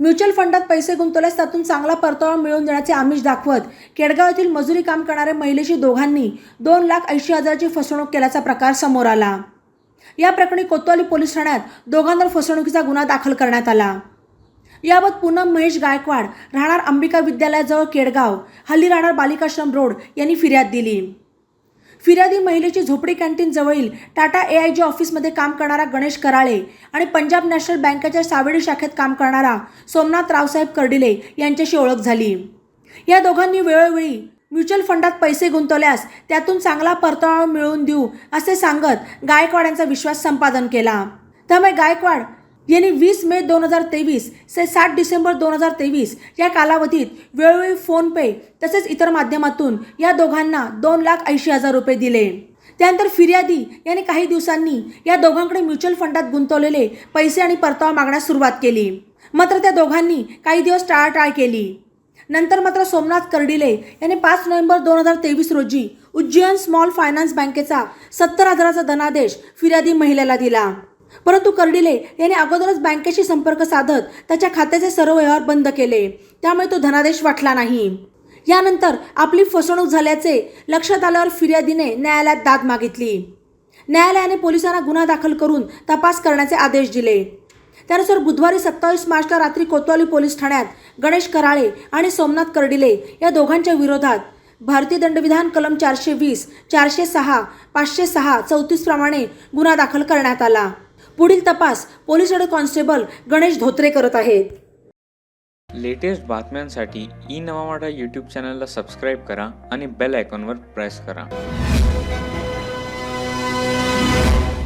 Mutual फंडात पैसे गुंतवल्यास त्यातून चांगला परतावा मिळवून देण्याचे आमिष दाखवत केडगाव येथील मजुरी काम करणाऱ्या महिलेशी दोघांनी दोन लाख ऐंशी हजाराची फसवणूक केल्याचा प्रकार समोर आला. या प्रकरणी कोतवाली पोलीस ठाण्यात दोघांवर फसवणुकीचा गुन्हा दाखल करण्यात आला. याबाबत पूनम महेश गायकवाड राहणार अंबिका विद्यालयाजवळ केडगाव हल्ली राहणार बालिकाश्रम रोड यांनी फिर्याद दिली. फिर्यादी महिलेची झोपडी कॅन्टीन जवळील टाटा ए आय जी ऑफिसमध्ये काम करणारा गणेश कराळे आणि पंजाब नॅशनल बँकेच्या सावेडी शाखेत काम करणारा सोमनाथ रावसाहेब कर्डिले यांच्याशी ओळख झाली. या दोघांनी वेळोवेळी म्युच्युअल फंडात पैसे गुंतवल्यास त्यातून चांगला परतावा मिळवून देऊ असे सांगत गायकवाड यांचा विश्वास संपादन केला. त्यामुळे गायकवाड यांनी वीस मे दोन हजार तेवीस ते सात डिसेंबर दोन हजार तेवीस या कालावधीत वेळोवेळी फोनपे तसेच इतर माध्यमातून या दोघांना दोन लाख ऐंशी हजार रुपये दिले. त्यानंतर फिर्यादी यांनी काही दिवसांनी या दोघांकडे म्युच्युअल फंडात गुंतवलेले पैसे आणि परतावा मागण्यास सुरुवात केली. मात्र त्या दोघांनी काही दिवस टाळाटाळ केली. नंतर मात्र सोमनाथ कर्डिले यांनी पाच नोव्हेंबर दोन हजार तेवीस रोजी उज्जैन स्मॉल फायनान्स बँकेचा सत्तर हजाराचा धनादेश फिर्यादी महिलेला दिला. परंतु कर्डिले यांनी अगोदरच बँकेशी संपर्क साधत त्याच्या खात्याचे सर्व व्यवहार बंद केले. त्यामुळे तो धनादेश वाटला नाही. यानंतर आपली फसवणूक झाल्याचे लक्षात आल्यावर फिर्यादीने न्यायालयात दाद मागितली. न्यायालयाने पोलिसांना गुन्हा दाखल करून तपास करण्याचे आदेश दिले. त्यानुसार बुधवारी सत्तावीस मार्चला रात्री कोतवाली पोलीस ठाण्यात गणेश कराळे आणि सोमनाथ कर्डिले या दोघांच्या विरोधात भारतीय दंडविधान कलम चारशे वीस चारशे सहा पाचशे सहा चौतीसप्रमाणे गुन्हा दाखल करण्यात आला. पुढील तपास पोलीस कॉन्स्टेबल गणेश धोत्रे करत आहेत. लेटेस्ट बातम्यांसाठी ई नवा युट्यूब यूट्यूब चॅनलला सबस्क्राईब करा आणि बेल आयकॉनवर प्रेस करा.